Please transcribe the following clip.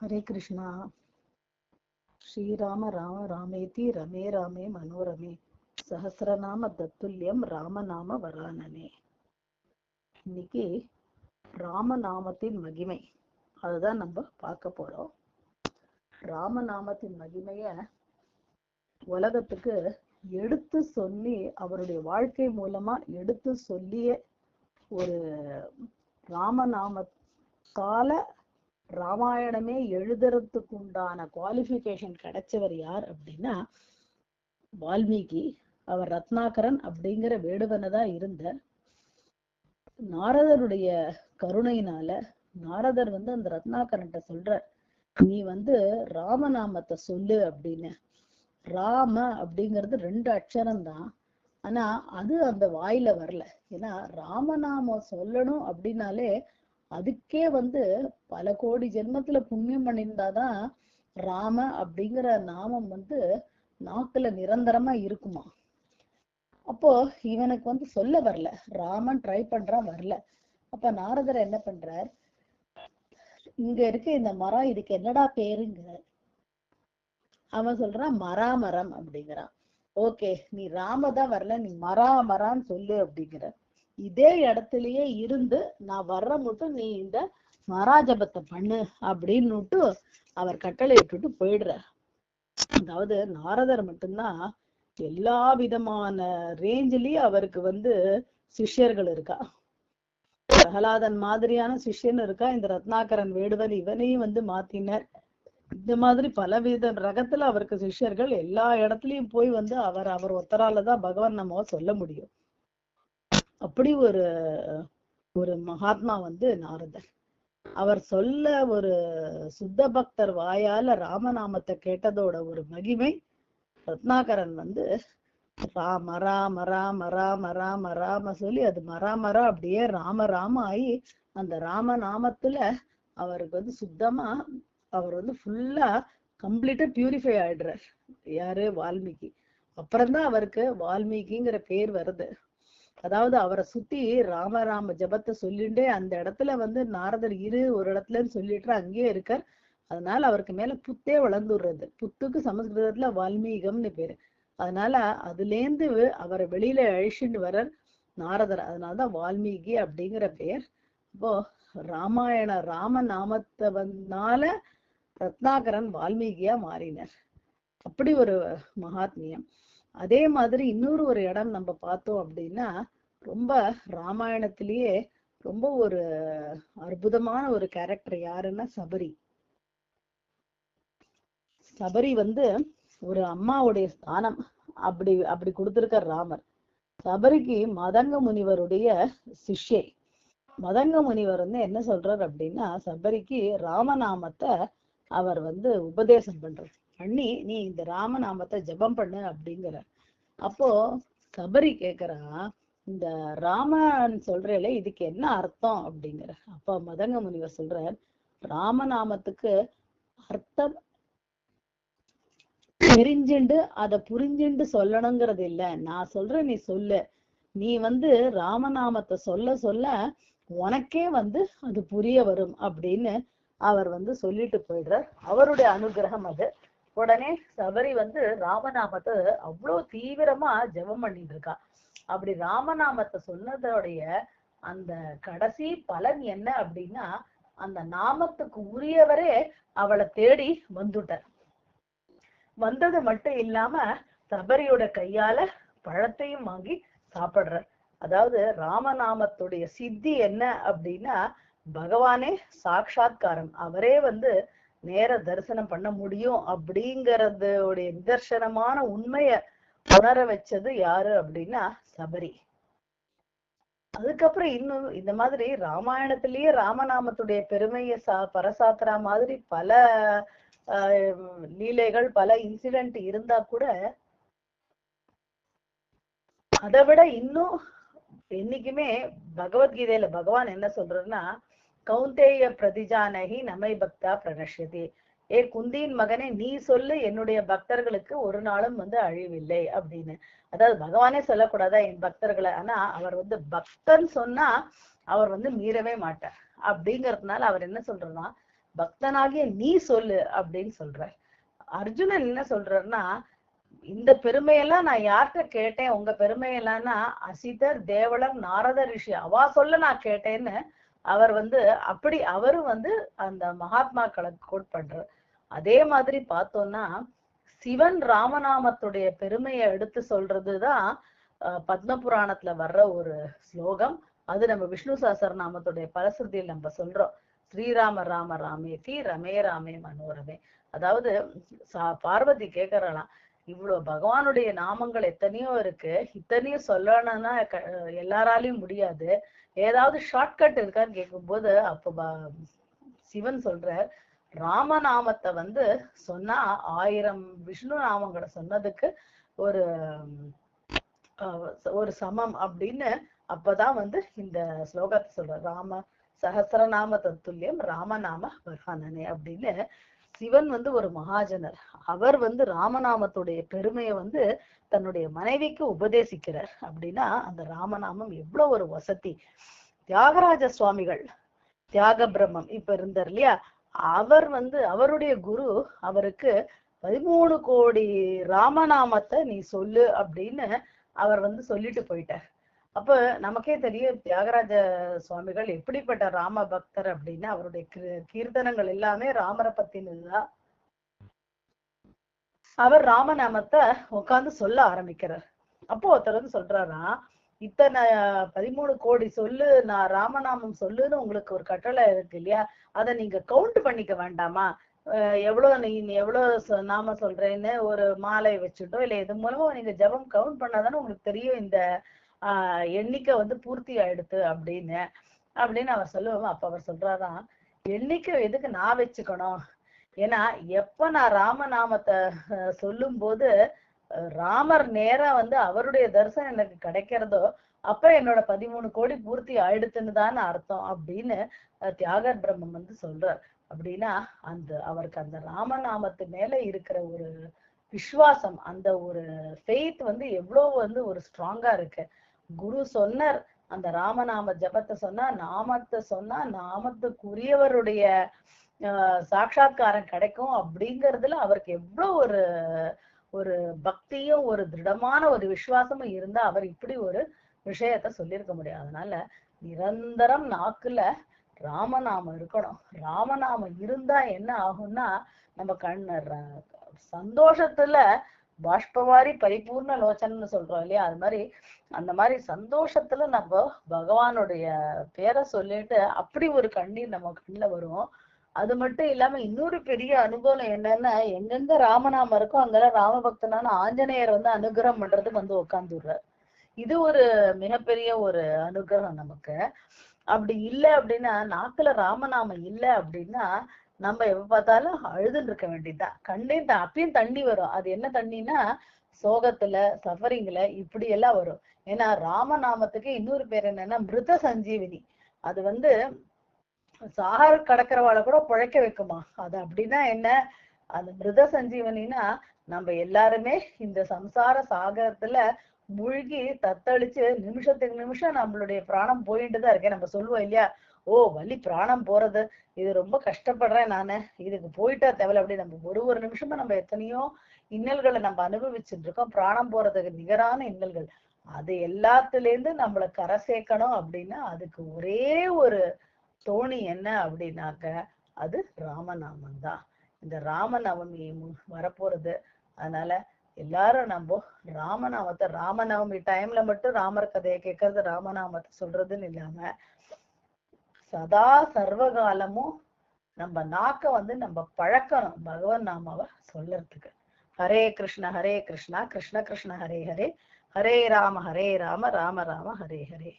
ஹரே கிருஷ்ணா. ஸ்ரீராம ராம ராமேதி ரமே ராமே மனோரமே. சஹசிரநாம தத்துல்யம் ராமநாம வராணனே இன்னைக்கு ராமநாமத்தின் மகிமை. அதுதான் நம்ம பார்க்க போறோம். ராமநாமத்தின் மகிமைய உலகத்துக்கு எடுத்து சொல்லி அவருடைய வாழ்க்கை மூலமா எடுத்து சொல்லிய ஒரு ராமநாமத்தால ராமாயணமே எழுதுறதுக்கு உண்டான குவாலிஃபிகேஷன் கிடைச்சவர் யார் அப்படின்னா வால்மீகி அவர் ரத்னாகரன் அப்படிங்கிற வேடுவனை தான் இருந்தார் நாரதருடைய கருணையினால நாரதர் வந்து அந்த ரத்னாகரன்ட்ட சொல்றார் நீ வந்து ராமநாமத்தை சொல்லு அப்படின்னு. ராம அப்படிங்கிறது ரெண்டு அக்ஷரம் தான். ஆனா அது அந்த வாயில வரல. ஏன்னா ராமநாமம் சொல்லணும் அப்படின்னாலே அதுக்கே வந்து பல கோடி ஜென்மத்துல புண்ணியம் பண்ணியிருந்தாதான் ராம அப்படிங்கிற நாமம் வந்து நாக்குல நிரந்தரமா இருக்குமா? அப்போ இவனுக்கு வந்து சொல்ல வரல. ராமன் ட்ரை பண்றான் வரல. அப்ப நாரதர் என்ன பண்றார்? இங்க இருக்க இந்த மரம் இதுக்கு என்னடா பேருங்க? அவன் சொல்றான் மராமரம் அப்படிங்கிறான். ஓகே நீ ராம தான் வரல நீ மரா மரான்னு சொல்லு அப்படிங்கிற. இதே இடத்துலயே இருந்து நான் வர்ற மட்டும் நீ இந்த மராஜபத்தை பண்ணு அப்படின்னுட்டு அவர் கட்டளை விட்டுட்டு போயிடுறார். அதாவது நாரதர் மட்டும்தான் எல்லா விதமான ரேஞ்சிலயும் அவருக்கு வந்து சிஷ்யர்கள் இருக்கா. பிரகலாதன் மாதிரியான சிஷ்யன் இருக்கா இந்த ரத்னாகரன் வேடுவன் இவனையும் வந்து மாத்தினர். இந்த மாதிரி பலவித ரகத்துல அவருக்கு சிஷ்யர்கள் எல்லா இடத்துலயும் போய் வந்து அவர் அவர் ஒத்தராலதான் பகவான் நம்ம சொல்ல முடியும். அப்படி ஒரு ஒரு மகாத்மா வந்து நாரதர். அவர் சொல்ல ஒரு சுத்த பக்தர் வாயால ராமநாமத்தை கேட்டதோட ஒரு மகிமை ரத்னாகரன் வந்து ராம ராம ராம ராம ராம ராம சொல்லி அது மராமரா அப்படியே ராம ராம ஆகி அந்த ராம நாமத்துல அவருக்கு வந்து சுத்தமா அவர் வந்து ஃபுல்லா கம்ப்ளீட்டா பியூரிஃபை ஆயிடுறார். யாரு? வால்மீகி. அப்புறம்தான் அவருக்கு வால்மீகிங்கிற பேர் வருது. அதாவது அவரை சுத்தி ராமராம ஜபத்தை சொல்லிண்டே அந்த இடத்துல வந்து நாரதர் இரு ஒரு இடத்துலன்னு சொல்லிட்டு அங்கேயே இருக்கார். அதனால அவருக்கு மேல புத்தே வளர்ந்துடுறது. புத்துக்கு சமஸ்கிருதத்துல வால்மீகம்னு பேரு. அதனால அதுலேருந்து அவரை வெளியில அழிச்சுட்டு வர்றார் நாரதர். அதனாலதான் வால்மீகி அப்படிங்கிற பெயர். இப்போ ராமாயண ராம நாமத்தை வந்தால ரத்னாகரன் வால்மீகியா மாறினர். அப்படி ஒரு மகாத்மியம். அதே மாதிரி இன்னொரு ஒரு இடம் நம்ம பார்த்தோம் அப்படின்னா ரொம்ப ராமாயணத்திலேயே ரொம்ப ஒரு அற்புதமான ஒரு கேரக்டர் யாருன்னா சபரி. சபரி வந்து ஒரு அம்மாவுடைய ஸ்தானம். அப்படி அப்படி கொடுத்திருக்கார் ராமர். சபரிக்கு மதங்க முனிவருடைய சிஷ்யை. மதங்க முனிவர் வந்து என்ன சொல்றார் அப்படின்னா சபரிக்கு ராமநாமத்தை அவர் வந்து உபதேசம் பண்றார். பண்ணி நீ இந்த ராமநாமத்தை ஜபம் பண்ணு அப்படிங்கிற. அப்போ சபரி கேக்குறா இந்த ராமன் சொல்றேல இதுக்கு என்ன அர்த்தம் அப்படிங்கிற. அப்ப மதங்க முனிவர் சொல்றார் ராமநாமத்துக்கு அர்த்தம் தெரிஞ்சுண்டு அதை புரிஞ்சுண்டு சொல்லணுங்கிறது இல்ல. நான் சொல்றேன் நீ சொல்லு. நீ வந்து ராமநாமத்தை சொல்ல சொல்ல உனக்கே வந்து அது புரிய வரும் அப்படின்னு அவர் வந்து சொல்லிட்டு போயிடுறார். அவருடைய அனுகிரகம் அது. உடனே சபரி வந்து ராமநாமத்தை அவ்வளவு தீவிரமா ஜெபம் பண்ணிட்டு இருக்கா. அப்படி ராமநாமத்தை சொன்னதோடைய அந்த கடைசி பலன் என்ன அப்படின்னா அந்த நாமத்துக்கு உரியவரே அவளை தேடி வந்துட்டார். வந்தது மட்டும் இல்லாம சபரியோட கையால பழத்தையும் வாங்கி சாப்பிடுறார். அதாவது ராமநாமத்துடைய சித்தி என்ன அப்படின்னா பகவானே சாட்சாத்காரம். அவரே வந்து நேர தரிசனம் பண்ண முடியும் அப்படிங்கறதோடைய நிதர்சனமான உண்மைய உணர வச்சது யாரு அப்படின்னா சபரி. அதுக்கப்புறம் இன்னும் இந்த மாதிரி ராமாயணத்திலேயே ராமநாமத்துடைய பெருமைய சா பரசாத்திரா மாதிரி பல லீலைகள் பல இன்சிடென்ட் இருந்தா கூட அதை விட இன்னும் என்னைக்குமே பகவத்கீதையில பகவான் என்ன சொல்றாருன்னா கௌந்தேய பிரதிஜானகி நமை பக்தா பிரணஷ்யதி. ஏ குந்தியின் மகனே நீ சொல்லு என்னுடைய பக்தர்களுக்கு ஒரு நாளும் வந்து அழிவில்லை அப்படின்னு. அதாவது பகவானே சொல்லக்கூடாதா என் பக்தர்களை? ஆனா அவர் வந்து பக்தன் சொன்னா அவர் வந்து மீறவே மாட்டார். அப்படிங்கறதுனால அவர் என்ன சொல்றனா பக்தனாகிய நீ சொல்லு அப்படின்னு சொல்றார். அர்ஜுனன் என்ன சொல்றாருன்னா இந்த பெருமையெல்லாம் நான் யார்கிட்ட கேட்டேன்? உங்க பெருமையெல்லாம்னா அசிதர் தேவலர் நாரத ரிஷி அவா சொல்ல நான் கேட்டேன்னு அவர் வந்து அப்படி அவரும் வந்து அந்த மகாத்மாக்களை கோட் பண்றார். அதே மாதிரி பார்த்தோம்னா சிவன் ராமநாமத்துடைய பெருமையை எடுத்து சொல்றதுதான் அஹ், பத்ம புராணத்துல வர்ற ஒரு ஸ்லோகம். அது நம்ம விஷ்ணு சஹஸ்ரநாமத்துடைய பலசுருதியில் நம்ம சொல்றோம். ஸ்ரீராம ராம ராமேதி ரமே ராமே மனோரமே. அதாவது சா- பார்வதி கேக்குறாளாம் இவ்வளவு பகவானுடைய நாமங்கள் எத்தனையோ இருக்கு. இத்தனையும் சொல்லணும்னா எல்லாராலையும் முடியாது. ஏதாவது ஷார்ட்கட் இருக்கான்னு கேட்கும்போது அப்ப சிவன் சொல்ற ராமநாமத்தை வந்து சொன்னா ஆயிரம் விஷ்ணு நாமங்களை சொன்னதுக்கு ஒரு அஹ், ஒரு சமம் அப்படின்னு அப்பதான் வந்து இந்த ஸ்லோகத்தை சொல்ற ராம சஹசிரநாம தத்துல்யம் ராமநாம வர்ணனே அப்படின்னு சிவன் வந்து ஒரு மகாஜனர். அவர் வந்து ராமநாமத்துடைய பெருமையை வந்து தன்னுடைய மனைவிக்கு உபதேசிக்கிறார். அப்படின்னா அந்த ராமநாமம் எவ்வளவு ஒரு வசதி. தியாகராஜ சுவாமிகள் தியாக பிரம்மம் இப்ப இருந்தார் இல்லையா? அவர் வந்து அவருடைய குரு அவருக்கு பதிமூணு கோடி ராமநாமத்தை நீ சொல்லு அப்படின்னு அவர் வந்து சொல்லிட்டு போயிட்டார். அப்ப நமக்கே தெரியும் தியாகராஜ சுவாமிகள் எப்படிப்பட்ட ராம பக்தர் அப்படின்னு அவருடைய கீர்த்தனங்கள் எல்லாமே ராமரை பத்தினதுதான். அவர் ராமநாமத்தை உட்கார்ந்து சொல்ல ஆரம்பிக்கிறார். அப்போ ஒருத்தர் வந்து சொல்றாராம் இத்தனை பதிமூணு கோடி சொல்லு நான் ராமநாமம் சொல்லுன்னு உங்களுக்கு ஒரு கட்டளை இருக்கு இல்லையா? அதை நீங்க கவுண்ட் பண்ணிக்க வேண்டாமா? எவ்வளவு நீ எவ்வளவு நாம சொல்றேன்னு ஒரு மாலை வச்சுட்டோ இல்ல இது மூலமா நீங்க ஜெபம் கவுண்ட் பண்ணாதானே உங்களுக்கு தெரியும் இந்த ஆஹ் எண்ணிக்கை வந்து பூர்த்தி ஆயிடுத்து அப்படின்னு அப்படின்னு அவர் சொல்லுவோம் அப்ப அவர் சொல்றாராம் எண்ணிக்கை எதுக்கு நான் வச்சுக்கணும்? ஏன்னா எப்ப நான் ராமநாமத்தை சொல்லும் போது ராமர் நேரா வந்து அவருடைய தரிசனம் எனக்கு கிடைக்கிறதோ அப்ப என்னோட பதிமூணு கோடி பூர்த்தி ஆயிடுத்துன்னு தான் அர்த்தம் அப்படின்னு தியாகர் பிரம்மம் வந்து சொல்றார். அப்படின்னா அந்த அவருக்கு அந்த ராமநாமத்து மேல இருக்கிற ஒரு விசுவாசம் அந்த ஒரு ஃபெய்த் வந்து எவ்வளவு வந்து ஒரு ஸ்ட்ராங்கா இருக்கு. குரு சொன்னார். அந்த ராமநாம ஜபத்தை சொன்னா நாமத்தை சொன்னா நாமத்துக்குரியவருடைய சாட்சா்காரம் கிடைக்கும் அப்படிங்கறதுல அவருக்கு எவ்வளவு ஒரு ஒரு பக்தியும் ஒரு திருடமான ஒரு விசுவாசமும் இருந்தா அவர் இப்படி ஒரு விஷயத்த சொல்லியிருக்க முடியும். அதனால நிரந்தரம் நாக்குல ராமநாமம் இருக்கணும். ராமநாமம் இருந்தா என்ன ஆகும்னா நம்ம கண் சந்தோஷத்துல பாஷ்பவாரி பரிபூர்ண லோச்சனன்னு சொல்றோம் இல்லையா? அது மாதிரி அந்த மாதிரி சந்தோஷத்துல நம்ம பகவானுடைய பேரை சொல்லிட்டு அப்படி ஒரு கண்ணீர் நம்ம கண்ணுல வரும். அது மட்டும் இல்லாம இன்னொரு பெரிய அனுபவம் என்னன்னா எங்கெங்க ராமநாமம் இருக்கோ அங்கெல்லாம் ராமபக்தனான ஆஞ்சநேயர் வந்து அனுகிரகம் பண்றதுக்கு வந்து உட்கார்ந்துடுறார். இது ஒரு மிகப்பெரிய ஒரு அனுகிரகம் நமக்கு. அப்படி இல்லை அப்படின்னா நாக்குல ராமநாமம் இல்ல அப்படின்னா நம்ம எப்ப பார்த்தாலும் அழுதுன்னு இருக்க வேண்டியதுதான். கண்ணீர் தான் அப்பயும் தண்ணி வரும். அது என்ன தண்ணின்னா சோகத்துல சஃபரிங்ல இப்படி எல்லாம் வரும். ஏன்னா ராமநாமத்துக்கு இன்னொரு பேர் என்னன்னா மிருத சஞ்சீவினி. அது வந்து சாகர கடக்கிறவாளை கூட பிழைக்க வைக்குமா? அது அப்படின்னா என்ன? அந்த மிருத சஞ்சீவனினா நம்ம எல்லாருமே இந்த சம்சார சாகரத்துல மூழ்கி தத்தளிச்சு நிமிஷத்துக்கு நிமிஷம் நம்மளுடைய பிராணம் போயிட்டு தான் இருக்கேன் நம்ம சொல்லுவோம் இல்லையா? ஓ வலி பிராணம் போறது. இது ரொம்ப கஷ்டப்படுறேன் நானு. இதுக்கு போயிட்டா தேவையில்ல அப்படி. நம்ம ஒரு ஒரு நிமிஷமும் நம்ம எத்தனையோ இன்னல்களை நம்ம அனுபவிச்சுட்டு இருக்கோம். பிராணம் போறதுக்கு நிகரான இன்னல்கள். அது எல்லாத்துல இருந்து நம்மளை கரை சேர்க்கணும் அப்படின்னா அதுக்கு ஒரே ஒரு தோணி என்ன அப்படின்னாக்க அது ராமநாமம் தான் இந்த ராமநவமி வரப்போறது. அதனால எல்லாரும் நம்ம ராமநாமத்தை ராமநவமி டைம்ல மட்டும் ராமர் கதையை கேட்கறது ராமநாமத்தை சொல்றதுன்னு இல்லாம சதா சர்வகாலமும் நம்ம நாக்க வந்து நம்ம பழக்கணும். பகவன் நாமாவை சொல்லறதுக்கு. ஹரே கிருஷ்ண ஹரே கிருஷ்ணா கிருஷ்ண கிருஷ்ண ஹரே ஹரே. ஹரே ராம ஹரே ராம ராம ராம ஹரே ஹரே.